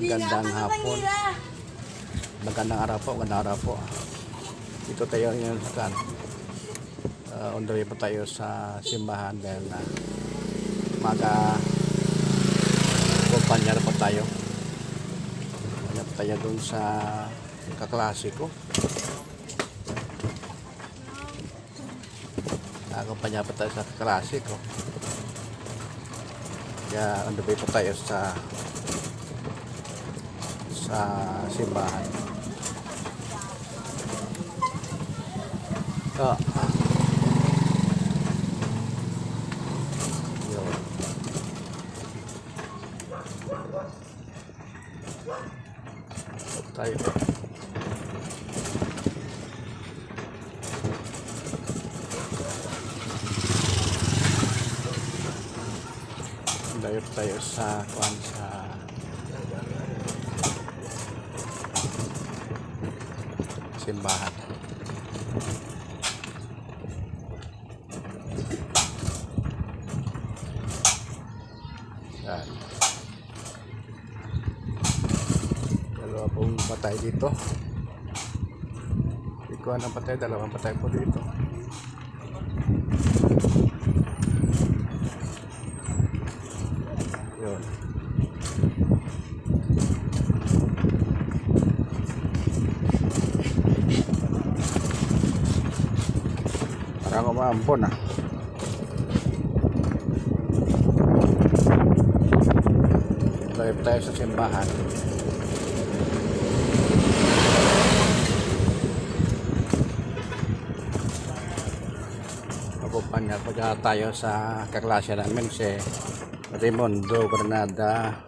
gandang hapon. Magandang araw po, magandang araw po. Dito tayo ngayon sa kan. Uh, on the way po tayo sa simbahan dahil na maga kumpanya na po tayo. Kumpanya po tayo dun sa kaklase ko. Kumpanya po tayo sa kaklase ko. Kaya on the po tayo sa sa simbahan. So, ah. Yun. tayo. Dayo tayo sa kuan sa simbahan. Yan. Dalawa pong patay dito. Ikuan ang patay, dalawang patay po dito. Yun. Umaampon ah. Drive tayo sa simbahan. Akumpanya po dyan tayo sa kaklase namin si Raimondo Granada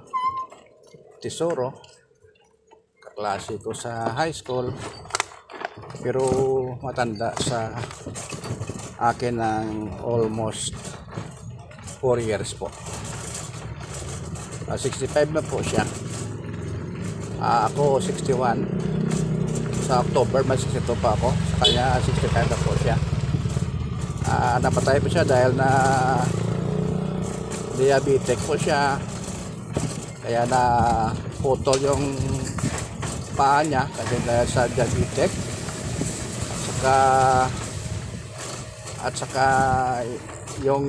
Tesoro. Kaklase ko sa high school. Pero matanda sa akin ng almost 4 years po. Ah, 65 na po siya. Ah, ako 61. Sa October, may 62 pa ako. Sa kanya, 65 na po siya. Ah, napatay po siya dahil na diabetic po siya. Kaya na putol yung paa niya kasi dahil sa diabetic. Saka at saka yung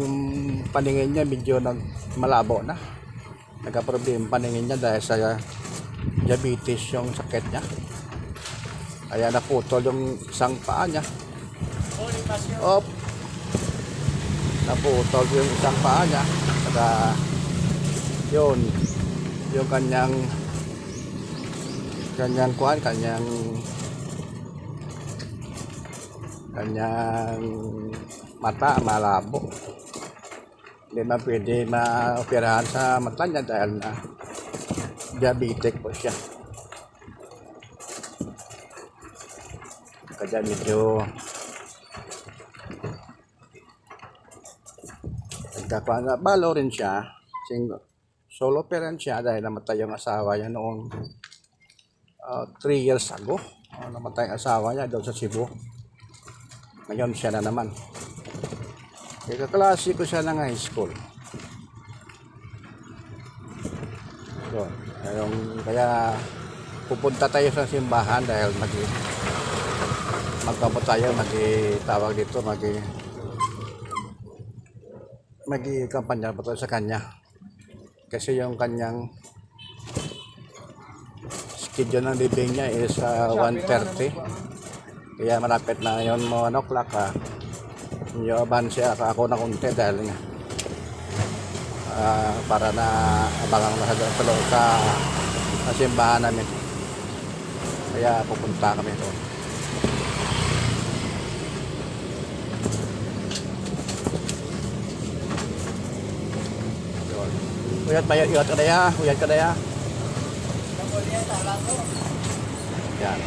paningin niya medyo nag malabo na. Nagka-problem paningin niya dahil sa diabetes yung sakit niya. Kaya naputol yung isang paa niya. Op. Naputol yung isang paa niya. Saka yun. Yung kanyang kanyang kuhan kanyang kanyang mata malabo. Hindi na pwede maoperahan sa mata niya dahil na diabetic po siya. Kaya medyo nagkakaroon na balo rin siya. Single solo parent siya dahil namatay yung asawa niya noong 3 years ago. Uh, namatay ang asawa niya doon sa Cebu ngayon siya na naman. Kaya kaklase ko siya ng high school. Yun. Yung, kaya pupunta tayo sa simbahan dahil mag magpapo tayo, mag tawag dito, mag mag kampanya pa tayo sa kanya. Kasi yung kanyang schedule ng living niya is uh, 1.30. Kaya malapit na yon mo ano o'clock ha. Yoban siya ako na kunti dahil nga ah, para na abangan na sa loob sa, sa simbahan namin. Kaya pupunta kami doon. Uyat ba uyat ka daya? Uyat ka daya? Yan.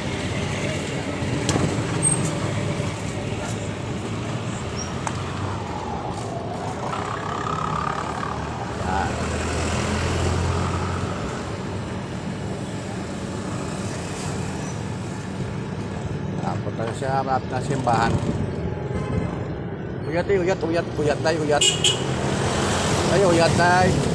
Tayo sa harap na simbahan. Uyat eh, uyat, uyat, uyat tayo, uyat. Tayo, uyat tayo.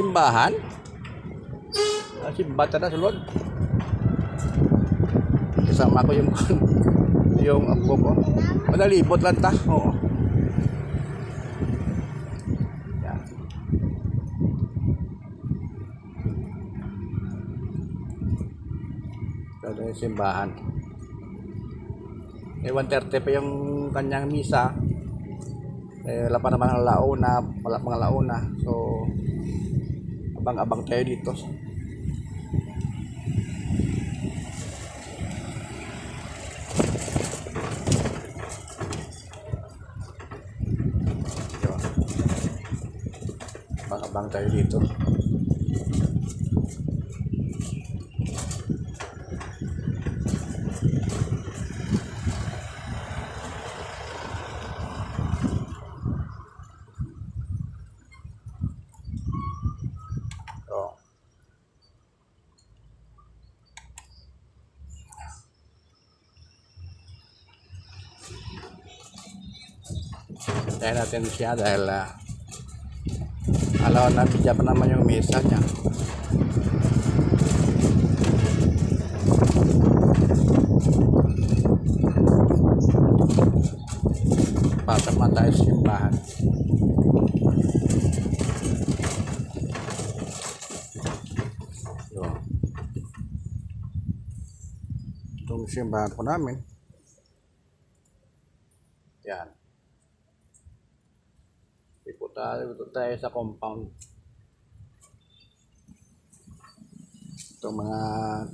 Simbahan. Ah, simba na sulod. Kasama ko yung yung apo ko. Manalibot lang ta. Oo. Yan. Yung simbahan. Eh, 1.30 pa yung kanyang misa. Eh, wala pa naman ang launa, wala pang launa. So, abang-abang tayo dito. Abang-abang tayo dito. Kaya natin siya dahil uh, alaw na bigyan pa naman yung mesa niya. Pasok man tayo sa simbahan. Itong simbahan po namin. Yan. Ipo tayo, sa compound. Itong mga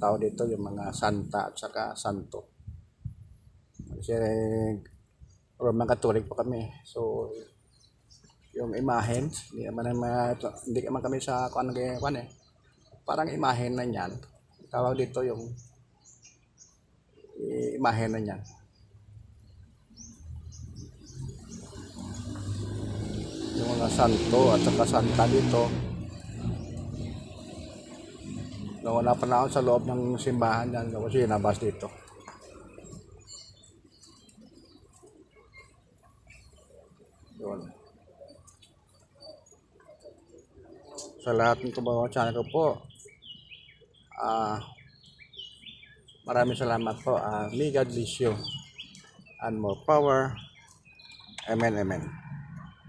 tao dito, yung mga santa at saka santo. Kasi Roman Catholic po kami. So, yung imahen, hindi naman, naman hindi naman kami sa kung ano kaya kwan eh. Parang imahen na niyan. Tawag dito yung i- imahen na niyan. Yung mga santo at saka santa dito. Noong wala pa na ako sa loob ng simbahan yan, kasi nabas dito. Yun. Sa lahat ng tumawa channel ko po, ah, maraming salamat po. Ah, may God bless you and more power. Amen, amen.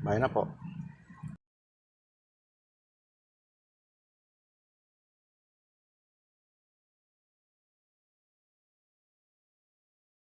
Bye na po.